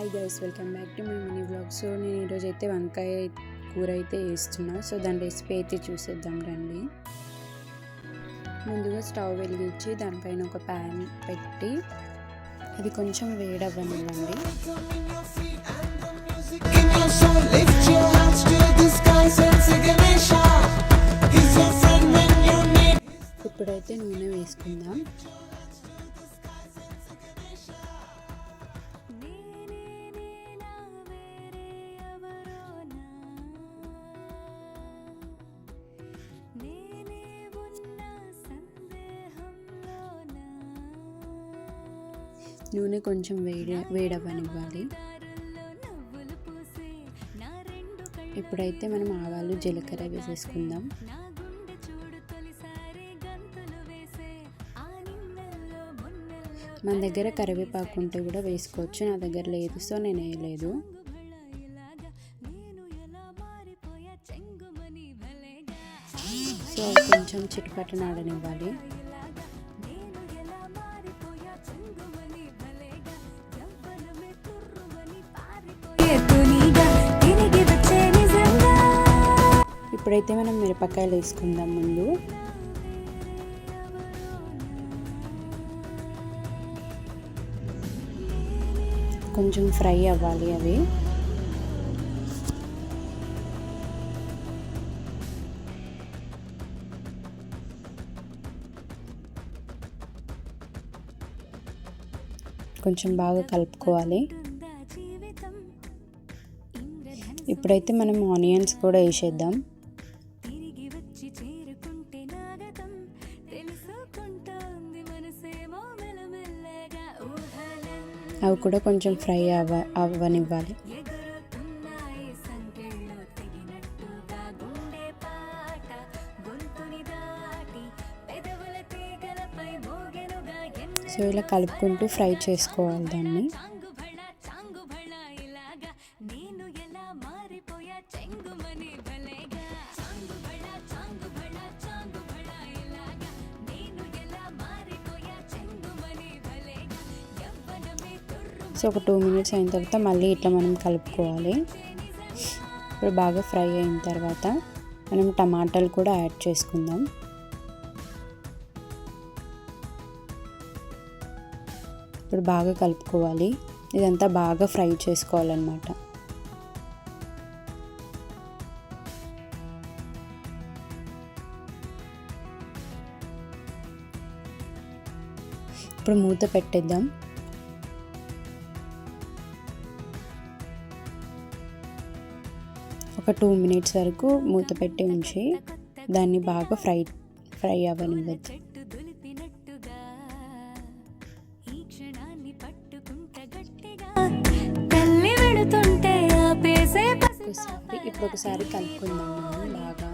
Hi guys welcome back to my mini blog so నేను ఈరోజు అయితే వంకాయ కూర అయితే వేస్తున్నా సో దాని రెసిపీ అయితే చూసేద్దాం రండి. ముందుగా స్టవ్ వెలిగించి దానిపైన ఒక ప్యాన్ పెట్టి అది కొంచెం వేడవ్వనివ్వండి. ఇప్పుడైతే నూనె వేసుకుందాం. నూనె కొంచెం వేడి వేడవ్వనివ్వాలి ఇప్పుడైతే మనం ఆవాలు జీలకర్ర వేసేసుకుందాం. మన దగ్గర కరివేపాకు ఉంటే కూడా వేసుకోవచ్చు. నా దగ్గర లేదు సో నేను వేయలేదు. సో అవి కొంచెం చిటపటన ఇప్పుడైతే మనం మిరపకాయలు వేసుకుందాం ముందు. కొంచెం ఫ్రై అవ్వాలి అవి. కొంచెం బాగా కలుపుకోవాలి. ఇప్పుడైతే మనం ఆనియన్స్ కూడా వేసేద్దాం. అవి కూడా కొంచెం ఫ్రై అవ్వ అవ్వనివ్వాలి సో ఇలా కలుపుకుంటూ ఫ్రై చేసుకోవాలి దాన్ని. సో ఒక టూ మినిట్స్ అయిన తర్వాత మళ్ళీ ఇట్లా మనం కలుపుకోవాలి. ఇప్పుడు బాగా ఫ్రై అయిన తర్వాత మనం టమాటాలు కూడా యాడ్ చేసుకుందాం. ఇప్పుడు బాగా కలుపుకోవాలి. ఇదంతా బాగా ఫ్రై చేసుకోవాలన్నమాట. ఇప్పుడు మూత పెట్టేద్దాం. ఒక టూ మినిట్స్ వరకు మూత పెట్టి ఉంచి దాన్ని బాగా ఫ్రై ఫ్రై ఆపేసే ఒకసారి ఇప్పుడు ఒకసారి కలుపుకుందాం మనం బాగా.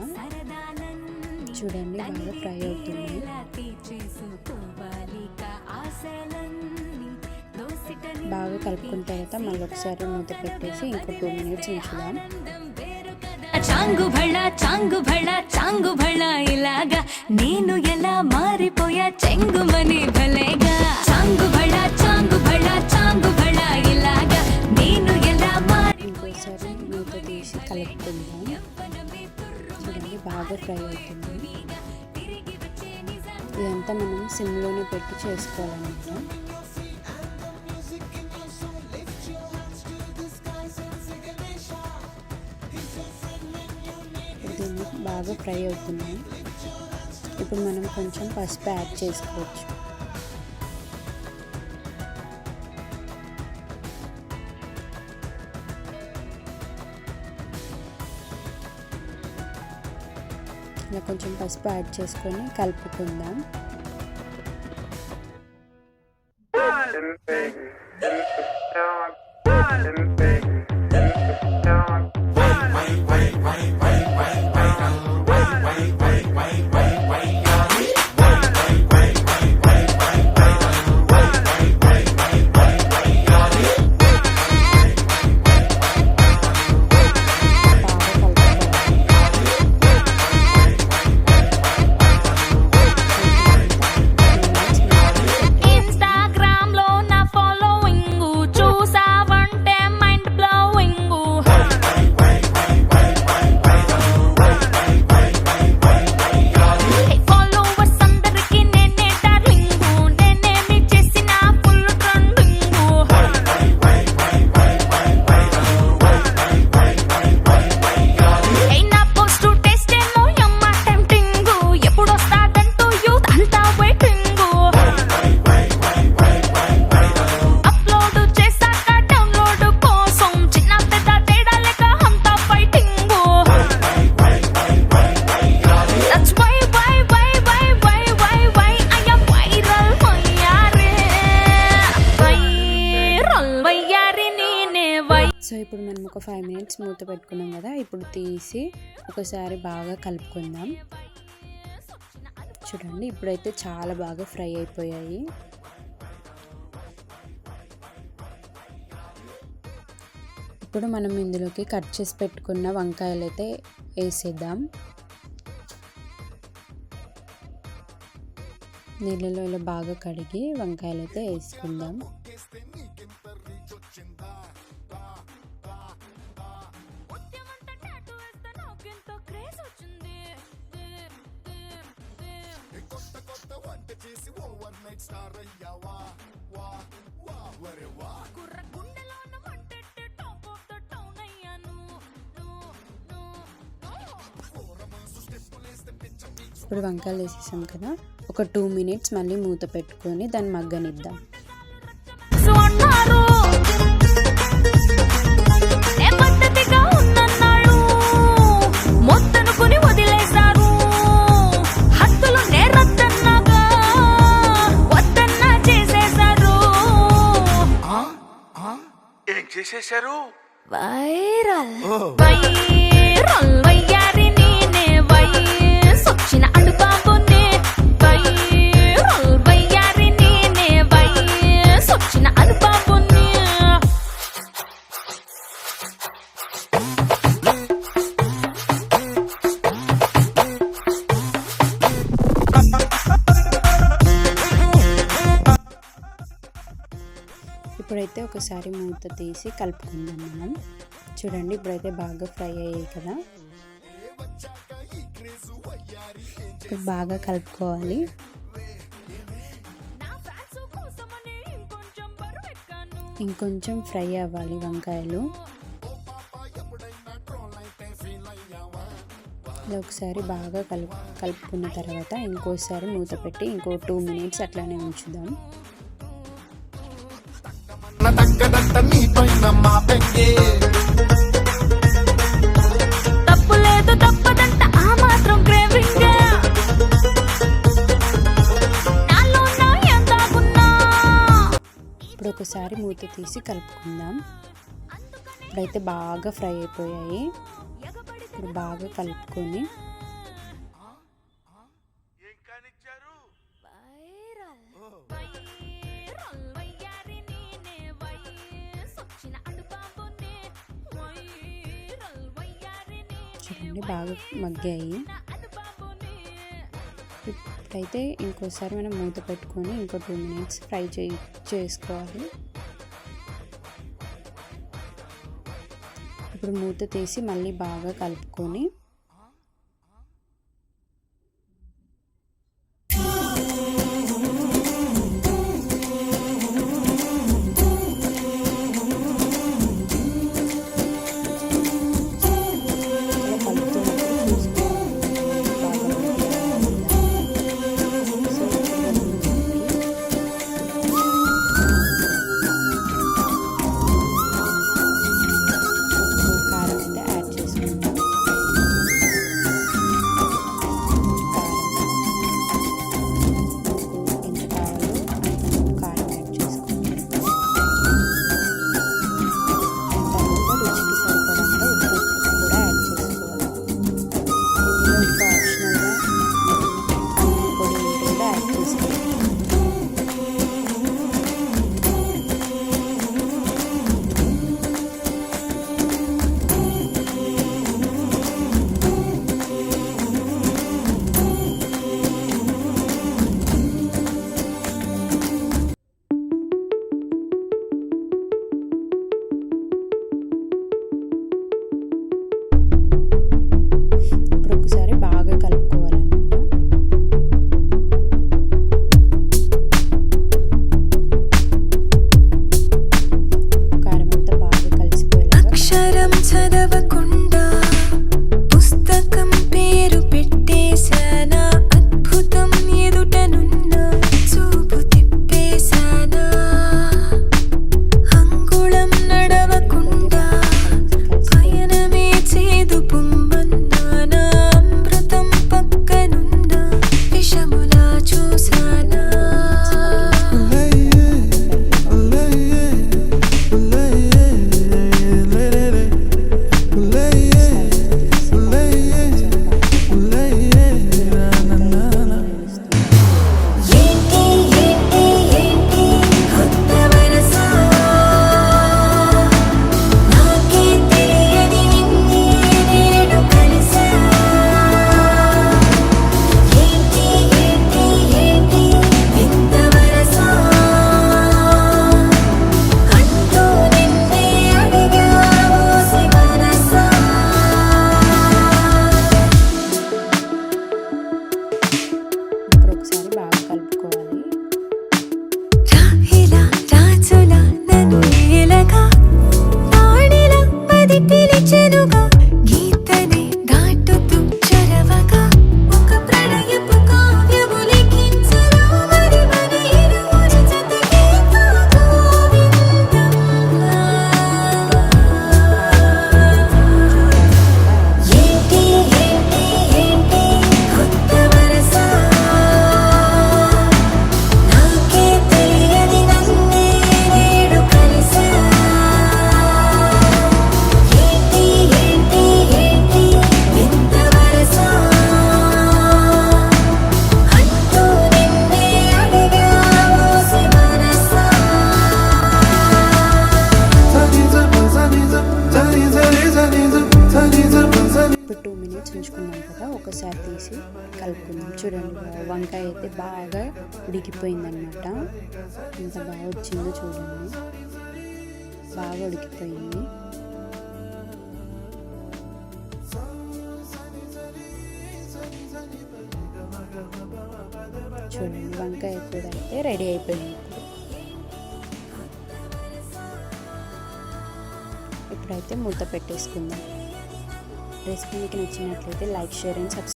చూడండి బాగా ఫ్రై అవుతుంది. బాగా కలుపుకున్న తర్వాత మళ్ళీ ఒకసారి మూత పెట్టేసి ఇంకో టూ మినిట్స్ ఉంచుదాం. చాంగు భళ చాంగు భళ చాంగు భళ ఇలాగా. నేను ఎలా మారిపోయా? చెంగుమని భలేగా. చాంగు భళ చాంగు భళ చాంగు భళ ఇలాగా. నేను ఎలా మారి ఇంకోసారి మూత తీసి కలుపుకుందాం చూడండి బాగా ఫ్రై అవుతుంది. ఇదంతా మనం సిమ్లోనే పెట్టి చేసుకోవాలన్నమాట. దీన్ని బాగా ఫ్రై అవుతున్నాయి. ఇప్పుడు మనం కొంచెం పసుపు యాడ్ చేసుకోవచ్చు. ఇలా కొంచెం పసుపు యాడ్ చేసుకొని కలుపుకుందాం. ఫైవ్ మినిట్స్ మూత పెట్టుకున్నాం కదా ఇప్పుడు తీసి ఒకసారి బాగా కలుపుకుందాం. చూడండి ఇప్పుడైతే చాలా బాగా ఫ్రై అయిపోయాయి. ఇప్పుడు మనం ఇందులోకి కట్ చేసి పెట్టుకున్న వంకాయలు అయితే వేసేద్దాం. నీళ్ళలో ఇలా బాగా కడిగి వంకాయలు అయితే వేసుకుందాం. మ్యాజిక్ స్టార్ అయ్యావా వా వా వరే వా కుర్ర గుండెలోన మంటెట్టి టాప్ ఆఫ్ ద టౌన్ అయ్యాను ఇప్పుడు వంకాయలు వేసేసాం కదా. ఒక టూ మినిట్స్ మళ్ళీ మూత పెట్టుకొని దాన్ని మగ్గనిద్దాం. ఏం చేసేశారు వైరల్ వైరల్ ఒకసారి మూత తీసి కలుపుకుందాం మనం. చూడండి ఇప్పుడైతే బాగా ఫ్రై అయ్యాయి కదా. ఇప్పుడు బాగా కలుపుకోవాలి. ఇంకొంచెం ఇంకొంచెం ఫ్రై అవ్వాలి వంకాయలు. ఇలా ఒకసారి బాగా కలుపు కలుపుకున్న తర్వాత ఇంకోసారి మూత పెట్టి ఇంకో టూ మినిట్స్ అట్లానే ఉంచుదాం. తప్పు లేదు తప్పదంట ఆ మాత్రం క్రేవింగ్. ఇప్పుడు ఒకసారి మూత తీసి కలుపుకుందాం. ఇప్పుడైతే బాగా ఫ్రై అయిపోయాయి. ఇప్పుడు బాగా కలుపుకొని చూడండి బాగా మగ్గాయి. ఇప్పుడైతే ఇంకోసారి మనం మూత పెట్టుకొని ఇంకో టూ మినిట్స్ ఫ్రై చే చేసుకోవాలి. ఇప్పుడు మూత తీసి మళ్ళీ బాగా కలుపుకొని వచ్చిందో చూడండి. బాగా ఉడికిపోయింది. చూడండి వంకాయ కూర అయితే రెడీ అయిపోయింది. ఇప్పుడైతే మూత పెట్టేసుకుందాం. రెసిపీ మీకు నచ్చినట్లయితే లైక్ షేర్ అండ్ సబ్స్క్రైబ్